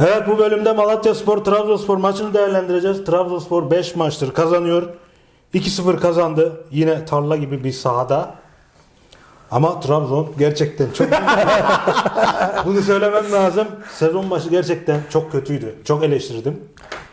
Evet bu bölümde Malatya Spor Trabzonspor maçını değerlendireceğiz. Trabzonspor 5 maçtır kazanıyor. 2-0 kazandı. Yine tarla gibi bir sahada. Ama Trabzon gerçekten çok Bunu söylemem lazım. Sezon başı gerçekten çok kötüydü. Çok eleştirdim.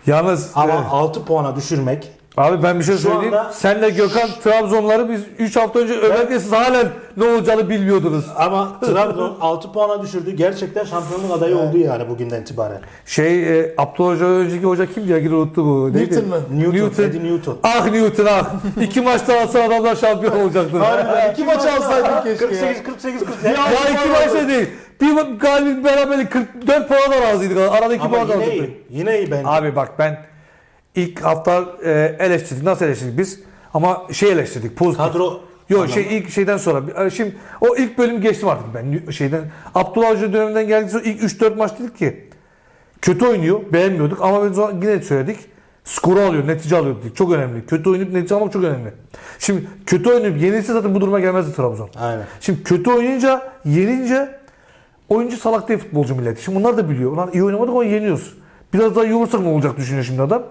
Yalnız Ama e, 6 puana düşürmek abi ben bir şey Şu söyleyeyim. anda- Senle Gökhan Trabzonları biz 3 hafta önce överken siz halen ne olacağını bilmiyordunuz. ama Trabzon 6 puana düşürdü. Gerçekten şampiyonluk adayı oldu yani bugünden itibaren. Şey e, Abdullah Hoca önceki hoca kimdi ya? Unuttu bu. Neydi? Newton mu? Newton, Eddie Newton. Ah Newton ah. İki maçta alsa adamlar şampiyon olacaktı. Harbiden iki maç alsaydık keşke ya. 48 48 48. ya iki maçta değil. Bir galibiyet beraberlik 44 puana da razıydık. Arada iki Ama puan iyi. Yine iyi bence. Abi bak ben ilk hafta e, eleştirdik. Nasıl eleştirdik biz? Ama şey eleştirdik. Pozitif. Kadro Yok şey ilk şeyden sonra. e, Şimdi o ilk bölüm geçtim artık ben şeyden. Abdullah Hoca döneminden geldik sonra ilk 3-4 maç dedik ki kötü oynuyor. Beğenmiyorduk ama biz yine söyledik. Skoru alıyor, netice alıyor dedik. Çok önemli. Kötü oynayıp netice almak çok önemli. Şimdi kötü oynayıp yenilse zaten bu duruma gelmezdi Trabzon. Aynen. Şimdi kötü oynayınca, yenince oyuncu salak değil futbolcu milleti. Şimdi bunlar da biliyor. Ulan iyi oynamadık ama yeniyoruz. Biraz daha iyi olursak ne olacak düşünüyor şimdi adam.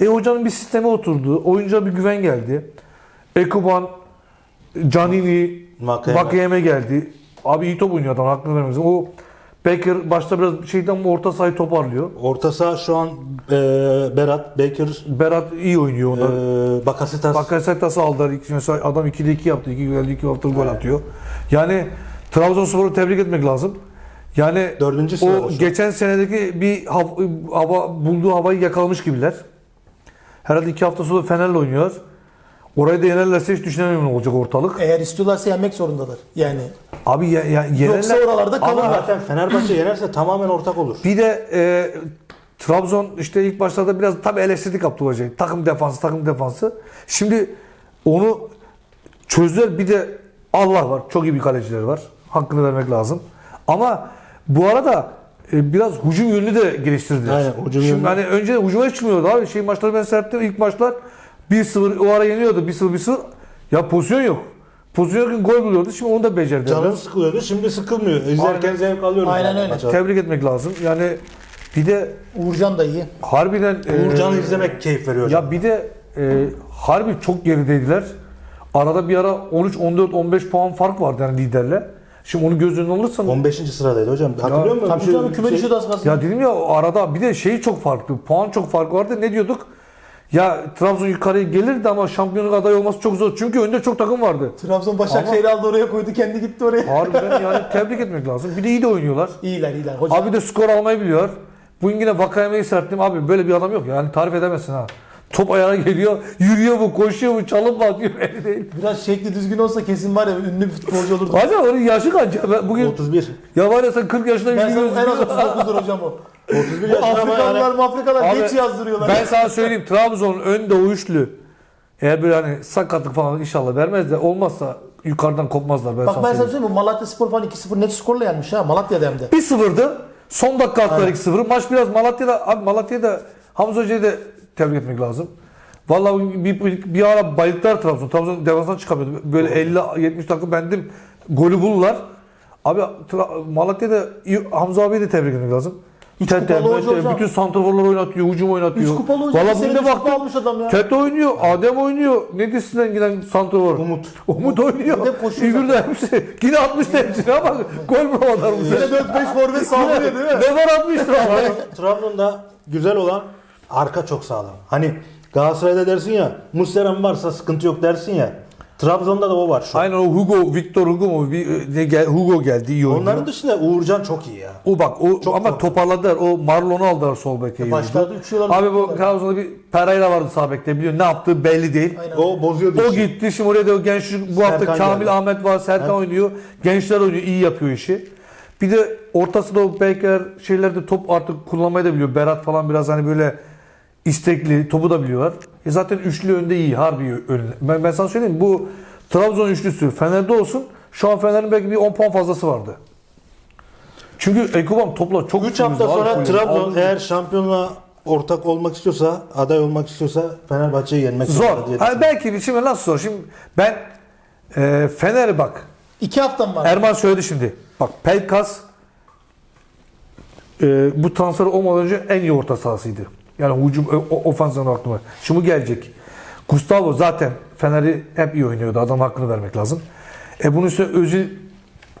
E hocanın bir sisteme oturdu. Oyuncuya bir güven geldi. Ekuban, Canini. Vakayeme geldi. Abi iyi top oynuyor adam hakkını vermemiz. O Becker başta biraz şeyden orta sahayı toparlıyor. Orta saha şu an e, Berat, Bekir, Berat iyi oynuyor onda. e, Bakasitas. Bakasetas'ı aldılar. İki- Mesela adam 2'de 2 yaptı. 2 geldi 2 hafta gol atıyor. Yani Trabzonspor'u tebrik etmek lazım. Yani Dördüncü o geçen senedeki bir hav- hava bulduğu havayı yakalamış gibiler. Herhalde 2 hafta sonra Fener'le oynuyor. Orayı da yenerlerse hiç düşünemiyorum ne olacak ortalık. Eğer istiyorlarsa yenmek zorundalar. Yani Abi ya, ya, yoksa yenerler. oralarda Ama kalırlar. zaten Fenerbahçe yenerse tamamen ortak olur. Bir de e, Trabzon işte ilk başlarda biraz tabii eleştirdik Abdullah Hoca'yı. Takım defansı, takım defansı. Şimdi onu çözdüler. Bir de Allah var. Çok iyi bir kaleciler var. Hakkını vermek lazım. Ama bu arada e, biraz hücum yönünü de geliştirdiler. Aynen, hücum Şimdi yönünü. hani önce hücuma hiç çıkmıyordu abi. Şey maçları ben seyrettim. ilk maçlar 1-0 o ara yeniyordu. 1-0 1-0. Ya pozisyon yok. Pozisyon yokken gol buluyordu. Şimdi onu da becerdi. Canım sıkılıyordu. Şimdi sıkılmıyor. İzlerken Aynen. zevk alıyorum. Aynen öyle. maça. Tebrik etmek lazım. Yani bir de Uğurcan da iyi. harbiden e, Uğurcan'ı izlemek keyif veriyor. hocam. Ya bir de e, harbi çok gerideydiler. Arada bir ara 13, 14, 15 puan fark vardı yani liderle. Şimdi onu göz önüne alırsan 15. sıradaydı hocam. Hatırlıyor musun? Tabii canım küme şey- düşüyordu az kalsın. ya dedim ya arada bir de şey çok farklı. Puan çok fark vardı. Ne diyorduk? Ya Trabzon yukarıya gelirdi ama şampiyonluk adayı olması çok zor. Çünkü önde çok takım vardı. Trabzon Başakşehir'i aldı oraya koydu kendi gitti oraya. Harbiden yani tebrik etmek lazım. Bir de iyi de oynuyorlar. İyiler iyiler. Hocam Abi de skor almayı biliyor. Bugün yine Vakayeme'yi serttim. Abi böyle bir adam yok. Yani tarif edemezsin ha. Top ayağına geliyor. Yürüyor mu, koşuyor mu, çalım mı atıyor belli değil. biraz şekli düzgün olsa kesin var ya ünlü bir futbolcu olurdu. Acaba onun yaşı kaç ya? Ben bugün 31. ya var ya sen 40 yaşında Ben sana en az gözüküyorsun. 39'dur hocam o. 31 Bu yaşında Afrikalılar yani Afrikalılar geç yazdırıyorlar. Ben sana söyleyeyim Trabzon'un önde üçlü. Eğer böyle hani sakatlık falan inşallah vermez de olmazsa yukarıdan kopmazlar ben Bak sana ben sana söyleyeyim. Malatya Spor falan 2-0 net skorla yenmiş ha. Malatya'da hem de. 1-0'dı. Son dakika attılar Aynen. 2-0. Maç biraz Malatya'da abi Malatya'da Hamza Hoca'yı da tebrik etmek lazım. Vallahi bir, bir, bir ara bayılttılar Trabzon. Trabzon defanstan çıkamıyordu. Böyle 50-70 dakika bendim. Golü buldular. Abi Malatya'da Hamza abiyi de tebrik etmek lazım. Üç Tete, hocam. bütün santraforlar oynatıyor, hücum oynatıyor. 3 kupalı hoca bir Vallahi sene bugün de almış adam ya. Tete oynuyor, Adem oynuyor. Ne desinden giden santrafor? Umut. Umut oynuyor. Bir de koşuyor İgür de hepsi. Yine atmıştı hepsini ama gol bulamadılar bu Yine sene. 4-5 forvet saldırıyor değil mi? Ne var atmıştı ama. Trabzon- Trabzon'da güzel olan arka çok sağlam. Hani Galatasaray'da dersin ya Muslera'm varsa sıkıntı yok dersin ya. Trabzon'da da o var şu an. Aynen o Hugo, Victor Hugo mu? Bir, ne gel, Hugo geldi iyi oynuyor. Onların dışında Uğurcan çok iyi ya. o bak o Çok ama toparladılar. O Marlon'u aldılar sol beke. iyi Başlarda oyuncu. uçuyorlar. Abi bu Trabzon'da bir Pereira vardı sağ bekte biliyor. Ne yaptığı belli değil. Aynen. O bozuyordu O işi. gitti. Şimdi oraya da o genç bu hafta Serkan Kamil geldi. Ahmet var. Serkan oynuyor. Gençler oynuyor. iyi yapıyor işi. Bir de ortasında o Beker şeylerde top artık kullanmayı da biliyor. Berat falan biraz hani böyle istekli. Topu da biliyorlar. E zaten üçlü önde iyi. Harbi önde. Ben, ben sana söyleyeyim bu Trabzon üçlüsü Fener'de olsun. Şu an Fener'in belki bir 10 puan fazlası vardı. Çünkü Ekubam topla çok 3 hafta sonra. Trabzon eğer şampiyonluğa ortak olmak istiyorsa, aday olmak istiyorsa Fenerbahçe'yi yenmek zor. diye Ha, belki şimdi nasıl zor? Şimdi ben e, Fener'e bak 2 haftam var. Erman söyledi şimdi. Bak Pelkas e, bu transfer olmadan önce en iyi orta sahasıydı. Yani o- ofansına. Şimdi bu gelecek. Gustavo zaten Fener'i hep iyi oynuyordu. Adam hakkını vermek lazım. E bunun üstüne Özil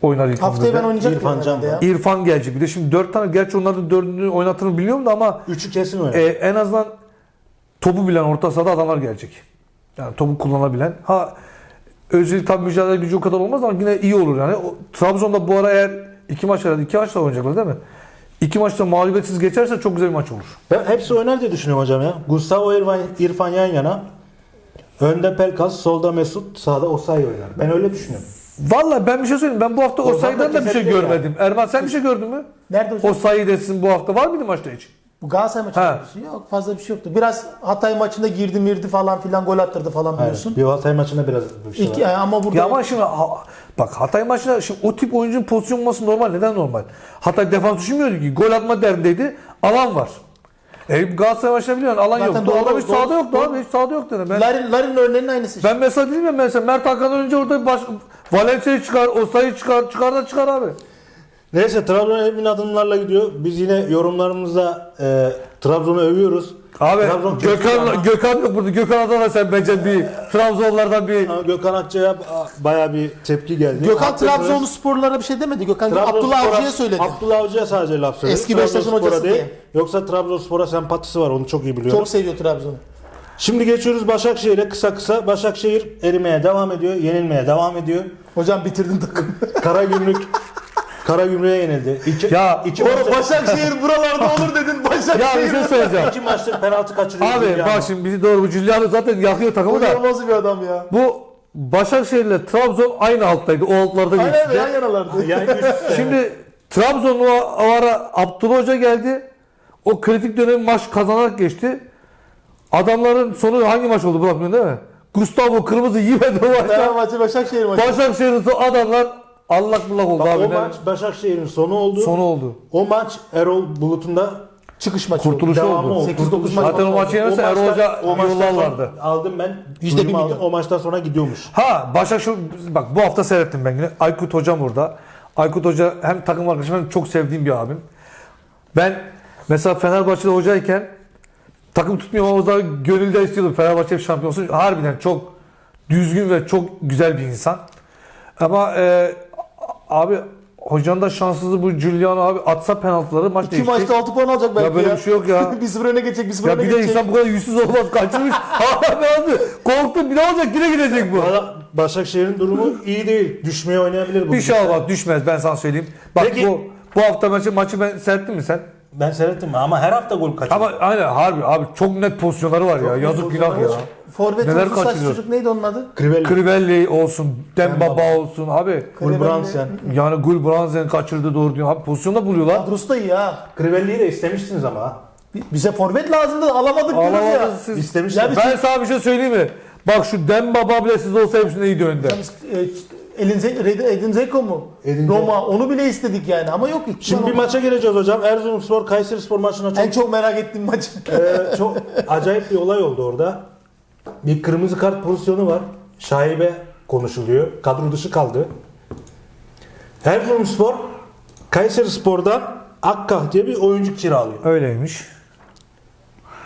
oynar ilk Haftaya ben 11'de. oynayacak İrfan Can ya? var. İrfan gelecek. Bir de şimdi dört tane. Gerçi onların dördünü oynatını bilmiyorum da ama Üçü kesin oynar. e, en azından topu bilen orta sahada adamlar gelecek. Yani topu kullanabilen. Ha Özil tabi mücadele gücü o kadar olmaz ama yine iyi olur yani. O, Trabzon'da bu ara eğer iki maç herhalde iki maçla oynayacaklar değil mi? İki maçta mağlubiyetsiz geçerse çok güzel bir maç olur. Ben hepsi oynar diye düşünüyorum hocam ya. Gustavo İrfan, İrfan yan yana. Önde Pelkas, solda Mesut, sağda Osay oynar. Ben öyle düşünüyorum. Vallahi ben bir şey söyleyeyim. Ben bu hafta Ozan Osayi'den da bir şey kesebilir görmedim. Erman sen bir şey gördün mü? Nerede hocam? Osayi desin bu hafta var mıydı maçta hiç? Bu Galatasaray maçında Ha. şey yok. Fazla bir şey yoktu. Biraz Hatay maçında girdi mirdi falan filan gol attırdı falan biliyorsun. Bir Hatay maçında biraz bir şey İki, var. ama burada Ya ama şimdi ha- bak Hatay maçında şimdi o tip oyuncunun pozisyon olması normal. Neden normal? Hatay defans düşünmüyordu ki. Gol atma derdindeydi. Alan var. E Galatasaray maçında biliyorsun alan Zaten yoktu. doğru- Adam hiç doğru- sahada yoktu doğru. abi. Hiç sahada yoktu. Ben, Larin, Larin'in örneğinin aynısı işte. ben mesela dedim ya mesela Mert Hakan'dan önce orada baş, Valencia'yı çıkar, Osayi çıkar, çıkar da çıkar abi. Neyse Trabzon emin adımlarla gidiyor. Biz yine yorumlarımızda e, Trabzon'u övüyoruz. Abi Trabzon Gökhan, ama- Gökhan yok burada. Gökhan Adana sen bence bir Trabzonlardan bir Ama Gökhan Akçay'a baya bir tepki geldi. Gökhan. Trabzonlu sporlara bir şey demedi. Gökhan Abdullah Avcı'ya söyledi. Abdullah Avcı'ya sadece laf söyledi. Eski Beşiktaş'ın Trabzonspor'a hocası diye. Yoksa Trabzonspor'a sempatisi var onu çok iyi biliyorum. Çok seviyor Trabzon'u. Şimdi geçiyoruz Başakşehir'e kısa kısa. Başakşehir erimeye devam ediyor, yenilmeye devam ediyor. Hocam bitirdin takımı. Karagümrük Karagümrük'e yenildi. İki, Ya, iki, maçtır, Başakşehir buralarda olur dedin. Ya bir şey Başakşehir. söyleyeceğim. iki maçtır penaltı kaçırıyor. Abi bak şimdi bizi doğru bu Giuliano zaten yakıyor takımı da. Nasıl bir adam ya? Bu Başakşehir ile Trabzon aynı alttaydı. O altlarda Aynen öyle yan yanalardı. Yani üst- Şimdi Trabzon o o ara Abdullah Hoca geldi. O kritik dönem maç kazanarak geçti. Adamların sonu hangi maç oldu bırakmıyorsun değil mi? Gustavo Kırmızı yemedi o maçta. Fenerbahçe Başakşehir maçı. Başakşehir'in son adamlar allak bullak oldu Bak, abi. o Ne- maç Başakşehir'in sonu oldu. Sonu oldu. O maç Erol Bulut'un da Çıkış maçı. Kurtuluşu devamı oldu. oldu. 8-9 maç. Zaten o maçı O yenerse Erol maçtan- Hoca o maçtan yollarlardı. sonra Aldım ben. Yüzde bir aldım. milyon. O maçtan sonra gidiyormuş. Ha Başakşehir bak bu hafta seyrettim ben yine. Aykut hocam burada. Aykut Hoca hem takım arkadaşım hem çok sevdiğim bir abim. Ben mesela Fenerbahçe'de hocayken takım tutmuyorum ama o zaman gönülde istiyordum Fenerbahçe şampiyon olsun. Harbiden çok düzgün ve çok güzel bir insan. Ama e, abi hocanın da şanssızlığı bu Giuliano abi atsa penaltıları maç İki maçta 6 puan alacak belki Ya böyle bir şey yok ya. 1-0 öne geçecek, 1-0 Ya öne bir de geçecek. insan bu kadar yüzsüz olmaz kaçırmış. Hala penaltı. Korktum bir ne olacak yine gidecek bu. Valla Başakşehir'in durumu iyi değil. Düşmeye oynayabilir bu. Bir şey olmaz düşmez ben sana söyleyeyim. Bak Peki- bu bu hafta maçı maçı ben seyrettin mi sen? Ben seyrettim ama her hafta gol kaçırıyor. Ama aynen harbi abi çok net pozisyonları var ya. Yazık günah ya. pozisyonları var. Forvet Neler uzun saç kaçırıyor? çocuk neydi onun adı? Crivelli. Krivelli olsun, Dembaba olsun abi. Gulbrandsen. Yani Gulbrandsen kaçırdı doğru diyor. Abi pozisyonda buluyorlar. Kadrosu da iyi ha. Crivelli'yi de istemişsiniz ama. ha. Bi- Bize forvet lazımdı alamadık diyoruz ya. Alamadınız siz. İstemişler. Ya biz- Ben sana bir şey söyleyeyim mi? Bak şu Dembaba bile siz olsa hepsinde iyiydi önde. E, Edin Zeko mu? Edin Roma onu bile istedik yani ama yok. hiç. Şimdi bir maça gireceğiz hocam. Erzurumspor Kayserispor maçına çok En çok merak ettiğim maç. Ee, çok acayip bir olay oldu orada. Bir kırmızı kart pozisyonu var. Şaibe konuşuluyor. Kadro dışı kaldı. Erzurumspor Kayserispor'dan Akkah diye bir oyuncu kiralıyor. Öyleymiş.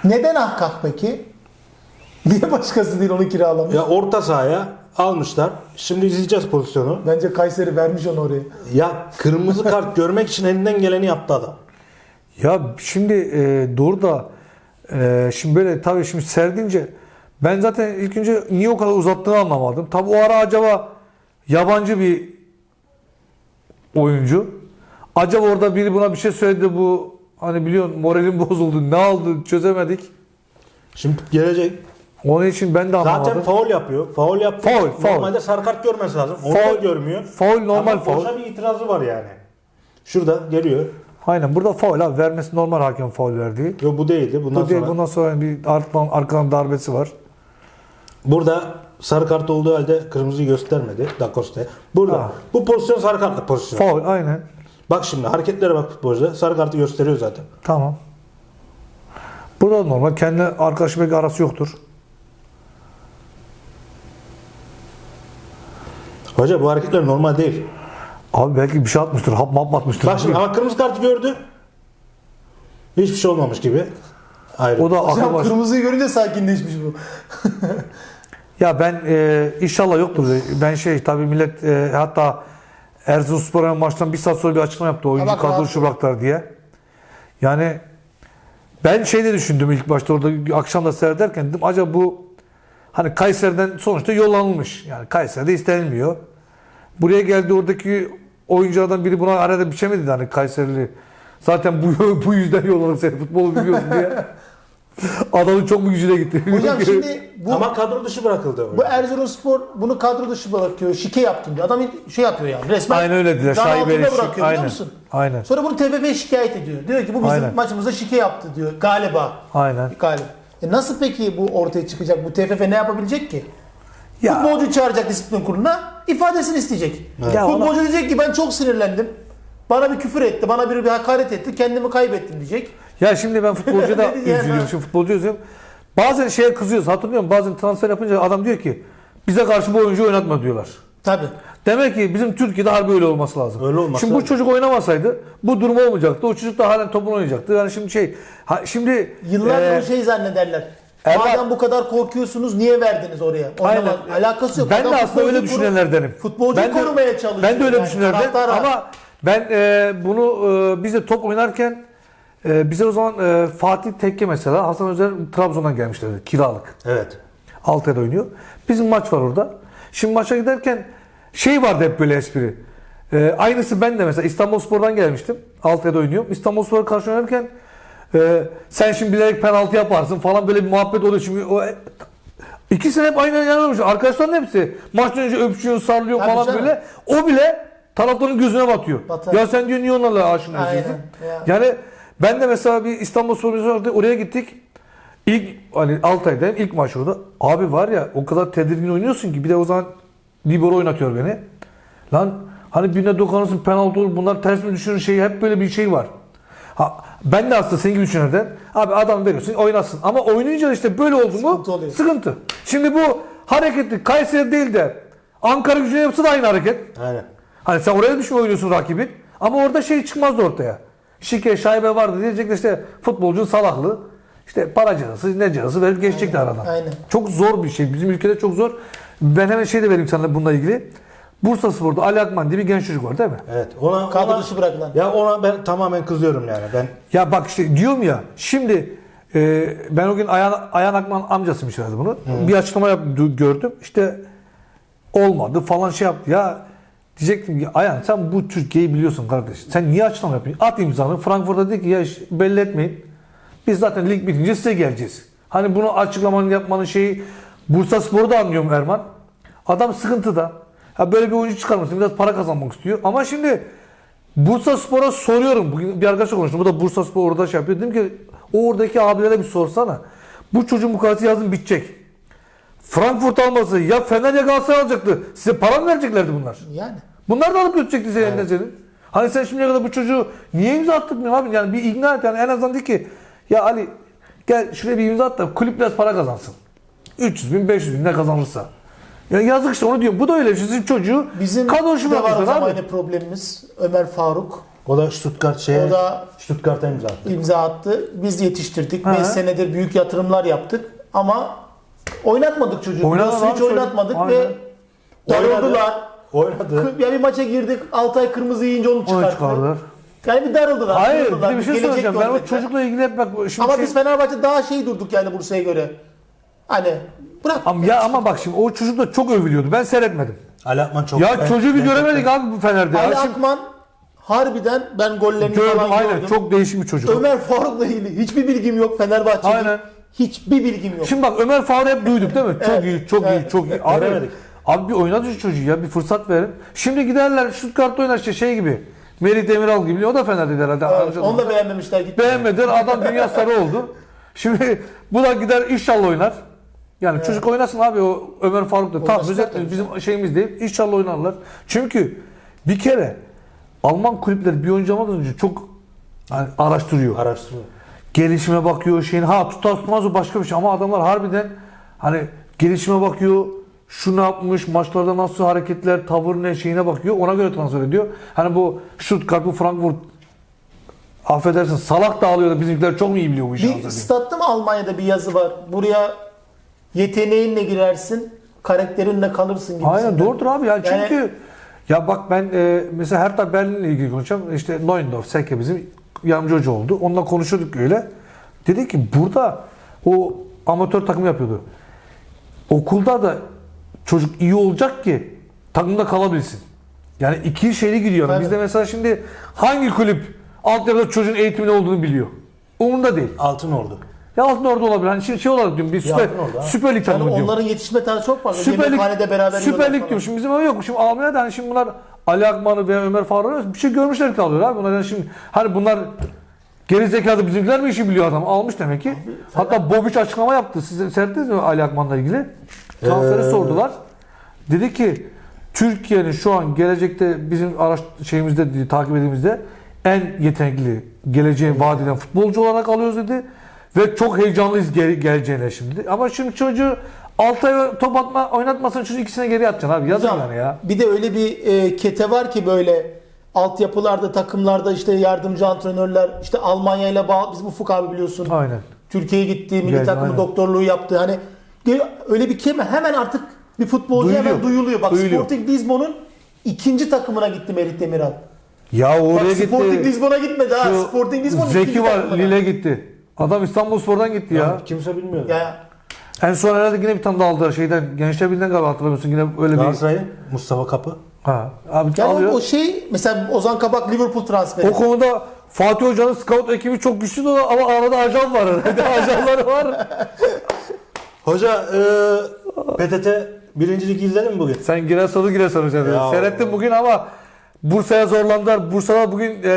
Neden Ahkak peki? Niye başkası değil onu kiralamış? Ya orta sahaya almışlar. Şimdi izleyeceğiz pozisyonu. Bence Kayseri vermiş onu oraya. Ya kırmızı kart görmek için elinden geleni yaptı adam. Ya şimdi e, doğru da e, şimdi böyle tabii şimdi serdince ben zaten ilk önce niye o kadar uzattığını anlamadım. Tabii o ara acaba yabancı bir oyuncu. Acaba orada biri buna bir şey söyledi bu hani biliyorsun moralim bozuldu ne oldu çözemedik. Şimdi gelecek. Onun için ben de anlamadım. Zaten faul yapıyor. Faul yaptı. Faul, faul. Normalde sarı kart görmesi lazım. Onu da Faul- görmüyor. faul normal Ama faul. boşa bir itirazı var yani. Şurada geliyor. Aynen burada faul abi vermesi normal hakem faul verdiği. Yok bu değildi. Bundan Bu değil sonra. bundan sonra bir arkadan, arkadan darbesi var. Burada sarı kart olduğu halde kırmızıyı göstermedi Da Costa. Burada Ha. bu pozisyon sarı kartlı pozisyon. Faul aynen. Bak şimdi hareketlere bak futbolcuda. Sarı kartı gösteriyor zaten. Tamam. Burada da normal. Kendi arkadaşı belki arası yoktur. Hoca bu hareketler normal değil. Abi belki bir şey atmıştır. Hap map atmıştır. Bak şimdi ama kırmızı kartı gördü. Hiçbir şey olmamış gibi. Ayrı. O da aklı baş- kırmızıyı görünce sakinleşmiş bu. Ya ben e, inşallah yoktur. Ben şey tabii millet e, hatta Erzurumspor'a maçtan bir saat sonra bir açıklama yaptı. Oyuncu bak, kadro şu bıraktılar diye. Yani ben şey de düşündüm ilk başta orada akşam da seyrederken dedim acaba bu hani Kayseri'den sonuçta yollanılmış. Yani Kayseri'de istenilmiyor. Buraya geldi oradaki oyunculardan biri buna arada biçemedi de hani Kayserili. Zaten bu bu yüzden yolladık seni futbolu biliyorsun diye. Adamın çok mu gücüne gitti. Hocam şimdi bu Ama kadro dışı bırakıldı. bu Erzurumspor bunu kadro dışı bırakıyor. Şike yaptım diyor. Adam şey yapıyor yani. Resmen Aynen öyle can Şaibeli altında şik- bırakıyor biliyor aynen. musun? Aynen. Sonra bunu TFF şikayet ediyor. Diyor ki bu bizim Aynen. maçımızda şike yaptı diyor. Galiba. Aynen. Galiba. E nasıl peki bu ortaya çıkacak? Bu TFF ne yapabilecek ki? Ya Futbolcu çağıracak disiplin kuruluna, ifadesini isteyecek. Ya Futbolcu diyecek ki ben çok sinirlendim. Bana bir küfür etti, bana bir, bir hakaret etti, kendimi kaybettim diyecek. Ya şimdi ben futbolcuya da üzülüyorum. Şimdi futbolcu üzülüyorum. Bazen şeye kızıyoruz. Hatırlıyor musun? Bazen transfer yapınca adam diyor ki bize karşı bu oyuncu oynatma diyorlar. Tabii. Demek ki bizim Türkiye'de harbi öyle olması lazım. Öyle olması Şimdi bu lazım. çocuk oynamasaydı bu durum olmayacaktı. O çocuk da halen topunu oynayacaktı. Yani şimdi şey ha, şimdi Yıllardır e, bu şey zannederler. Erman- Madem bu kadar korkuyorsunuz niye verdiniz oraya? Oynama, Aynen. Alakası yok. Ben Adam de aslında öyle düşünenlerdenim. Futbolcuyu Ben de- korumaya çalışıyor. Ben de öyle yani, düşünenlerden taraftara. ama ben e, bunu e, biz de top oynarken e, bize o zaman e, Fatih Tekke mesela Hasan Özer Trabzon'dan gelmişlerdi kiralık. Evet. Altya'da oynuyor. Bizim maç var orada. Şimdi maça giderken şey vardı hep böyle espri. Ee, aynısı ben de mesela İstanbulspor'dan gelmiştim. Altya'da oynuyorum. İstanbulspor'a karşı oynarken e, sen şimdi bilerek penaltı yaparsın falan böyle bir muhabbet oluyor. Şimdi o, ikisini hep aynı yanılmış. Arkadaşların hepsi maçtan önce öpüşüyor, sarılıyor Tabii falan canım. böyle. O bile taraftarın gözüne batıyor. Batar. Ya sen diyor niye onlarla aşina Aynen. değilsin? Ya. Yani ben de mesela bir İstanbul vardı. Oraya gittik. İlk hani Altay'dayım ilk maç orada. Abi var ya o kadar tedirgin oynuyorsun ki bir de o zaman Libero oynatıyor beni. Lan hani birine dokanırsın penaltı olur bunlar ters mi düşünür şey hep böyle bir şey var. Ha, ben de aslında senin gibi düşünürden abi adam veriyorsun oynasın ama oynayınca işte böyle oldu mu Sıkıntı oluyor. sıkıntı. Şimdi bu hareketli Kayseri değil de Ankara gücüne yapsa da aynı hareket. Aynen. Hani sen oraya düşme oynuyorsun rakibin. Ama orada şey çıkmazdı ortaya. Şike, şaibe vardı diyecekler işte futbolcunun salaklığı. İşte para cezası, ne cezası verip geçecekler aradan. aynen. Çok zor bir şey. Bizim ülkede çok zor. Ben hemen şey de vereyim sana bununla ilgili. Bursa Spor'da Ali Akman diye bir genç çocuk var değil mi? Evet. Ona, Kadro dışı bırakılan. Ya ona ben tamamen kızıyorum yani. Ben Ya bak işte diyorum ya şimdi e, ben o gün Ayhan, Ayhan Akman amcasıymış herhalde bunu. Bir açıklama yap, du- gördüm. İşte olmadı falan şey yaptı. Ya diyecektim ki Ayhan sen bu Türkiye'yi biliyorsun kardeş. Sen niye açıklama yapıyorsun? At imzanı. Frankfurt'ta dedi ki ya belli etmeyin. Biz zaten lig bitince size geleceğiz. Hani bunu açıklamanın yapmanın şeyi Bursa Spor'u da anlıyorum Erman. Adam sıkıntıda. Ya böyle bir oyuncu çıkarmışsın. Biraz para kazanmak istiyor. Ama şimdi Bursa Spor'a soruyorum. Bugün bir arkadaşla konuştum. Bu da Bursa Spor orada şey yapıyor. Dedim ki o oradaki abilere bir sorsana. Bu çocuğun bu kadar yazın bitecek. Frankfurt alması ya Fener ya Galatasaray alacaktı. Size para mı vereceklerdi bunlar? Yani. Bunlar da alıp götürecekti senin elinden senin. Hani sen şimdiye kadar bu çocuğu niye imza attırmıyorsun abi? Yani bir ikna et yani en azından de ki ya Ali gel şuraya bir imza at da kulüp biraz para kazansın. 300 bin 500 bin ne kazanırsa. Ya yazık işte onu diyorum. Bu da öyle bir şey. Sizin çocuğu Bizim kadro şu de var o zaman aynı problemimiz. Ömer Faruk o da Stuttgart şeye O da- Stuttgart'a imza attı. imza attı. Biz yetiştirdik. Ha. 5 senedir büyük yatırımlar yaptık. Ama oynatmadık çocuğu. Abi hiç oynatmadık Aynen. ve darıldılar. Oynadı. Ya bir maça girdik. Altay kırmızı yiyince onu Onu çıkarttı. çıkardılar. Yani bir darıldılar. Hayır bir de bir şey gelecek söyleyeceğim. Ben o çocukla ilgili hep bak şimdi Ama şey- biz Fenerbahçe daha şey durduk yani Bursa'ya göre. Hani bırak. Ama ya ama bak şimdi o çocuk da çok övülüyordu. Ben seyretmedim. Ali Akman çok ya ben- çocuğu bir ben- göremedik abi bu Fener'de. Ali ya. Akman harbiden ben gollerini gördüm falan aynen gördüm. çok değişik bir çocuk. Ömer Faruk'la ilgili hiçbir bilgim yok Fenerbahçe'de. Aynen. Hiçbir bilgim yok. Şimdi bak Ömer Faruk'u hep duyduk değil mi? Çok Evet, iyi, çok iyi, evet. çok iyi. Abi, Göremedik. Abi bir oynat şu çocuğu ya, bir fırsat verin. Şimdi giderler Stuttgart'ta oynar işte şey gibi. Melih Demiral gibi. O da Fener'deydi herhalde. Evet, onu da beğenmemişler gitti. Beğenmediler. Adam dünya starı oldu. Şimdi bu da gider inşallah oynar. Yani çocuk oynasın abi o Ömer Faruk da. Özetmiyoruz. tabii Bizim şeyimiz değil. İnşallah oynarlar. Çünkü bir kere Alman kulüpleri bir oyuncu almadan önce çok hani araştırıyor. Araştırma. gelişime bakıyor şeyin ha tutar tutmaz o başka bir şey ama adamlar harbiden hani gelişime bakıyor şu ne yapmış maçlarda nasıl hareketler tavır ne şeyine bakıyor ona göre transfer ediyor. Hani bu Stuttgart bu Frankfurt affedersin salak da alıyor da bizimkiler çok mu iyi biliyor bu işi? Bir statta mı Almanya'da bir yazı var. Buraya yeteneğinle girersin, karakterinle kalırsın gibi. Aynen doğrudur abi yani Yani- çünkü ya bak ben e, mesela Hertha Berlin'le ilgili konuşacağım. İşte Neuendorf, Seke bizim yardımcı hoca oldu. Onunla konuşuyorduk öyle. Dedi ki burada o amatör takım yapıyordu. Okulda da çocuk iyi olacak ki takımda kalabilsin. Yani iki şeyli gidiyor. Aynen. Bizde mesela şimdi hangi kulüp altyapıda çocuğun eğitiminde olduğunu biliyor? Umurunda değil. Altın Ordu. Ya altında orada olabilir. Hani şey, şey olarak diyorum bir süper, Altın ha. süper lig takımı diyorum. onların yetişme tarzı çok farklı. Süper Lig, beraber Süper Lig diyorum. Şimdi bizim öyle yok. Şimdi Almanya'da hani şimdi bunlar Ali Akman'ı veya Ömer Faruk'u bir şey görmüşler kalıyor abi. Bunlar yani şimdi hani bunlar geri zekalı bizimkiler mi işi biliyor adam? Almış demek ki. Hatta Bobic açıklama yaptı. Siz seyrettiniz mi Ali Akman'la ilgili? Transferi Ee, sordular. Dedi ki Türkiye'nin şu an gelecekte bizim araç şeyimizde dedi, takip ettiğimizde en yetenekli geleceğin vaat eden futbolcu olarak alıyoruz dedi. Ve çok heyecanlıyız geri, geleceğine şimdi. Ama şimdi çocuğu 6 ay top atma, oynatmasın çocuğu ikisine geri atacaksın abi. Hocam, yani ya. Bir de öyle bir e, kete var ki böyle altyapılarda, takımlarda işte yardımcı antrenörler, işte Almanya ile bağ, biz Ufuk abi biliyorsun. Aynen. Türkiye'ye gitti, milli takımı doktorluğu yaptı. Hani öyle bir kelime hemen artık bir futbolcu Duyuluyor. hemen duyuluyor. Bak Duyuluyor. Sporting Lisbon'un ikinci takımına gitti Merih Demiral. Ya Bak oraya Sporting gitti. Lisbon'a gitmedi ha. Şu Sporting Lisbon'un Zeki ikinci var takımına. Lille gitti. Adam İstanbul Spor'dan gitti ya. Ya, kimse bilmiyor. Ya, En son herhalde yine bir tane daha aldı şeyden. Gençler Birliği'nden galiba hatırlamıyorsun. Yine öyle bir... Galatasaray'ın Mustafa Kapı. Ha. Abi yani alıyor. o şey mesela Ozan Kabak Liverpool transferi. O konuda Fatih Hoca'nın scout ekibi çok güçlü ama arada ajan var. Arada ajanları var. Hoca e, PTT birinci lig izledin mi bugün? Sen Giresun'u Giresun Hoca. Ya Seyrettim bugün ama Bursa'ya zorlandılar. Bursa'da bugün e,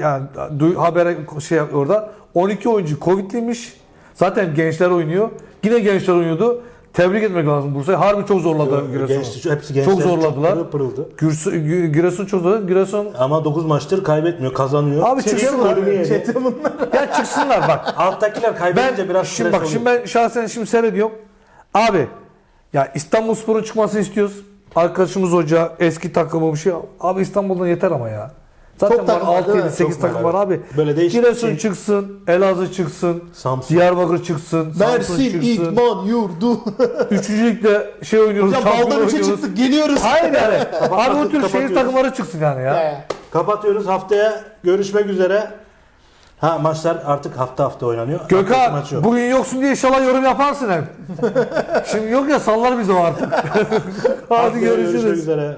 yani duy, habere şey orada 12 oyuncu Covid'liymiş. Zaten gençler oynuyor. Yine gençler oynuyordu. Tebrik etmek lazım Bursa'yı. Harbi çok zorladılar Giresun'u. Gençti, hepsi gençler. Çok zorladılar. pırıl pırıldı. Gü- Giresun çok zorladı. Giresun Ama 9 maçtır kaybetmiyor, kazanıyor. Abi çıksınlar. Çete bunlar. ya çıksınlar bak. Alttakiler kaybedince Ben biraz şimdi bak oluyor. şimdi ben şahsen şimdi seyrediyorum. Abi ya İstanbulspor'un çıkmasını istiyoruz. Arkadaşımız hoca, eski takımı bir şey. Abi İstanbul'dan yeter ama ya. Zaten Çok takım var, 6 değil 7 mi? 8 Çok takım var, abi. Böyle değişik Giresun şey. çıksın, Elazığ çıksın, Samsun. Diyarbakır çıksın, Samsun Mersin, çıksın. İdman, Yurdu. Üçüncü ligde şey oynuyoruz, şampiyon baldan üçe çıktık geliyoruz. Hayır yani. abi o tür şehir takımları çıksın yani ya. Ya. Kapatıyoruz. Haftaya görüşmek üzere. Ha maçlar artık hafta hafta oynanıyor. Hafta Gökhan maçı yok. bugün yoksun diye inşallah yorum yaparsın hep. Şimdi yok ya sallar bizi o artık. Hadi görüşürüz. Görüşmek üzere.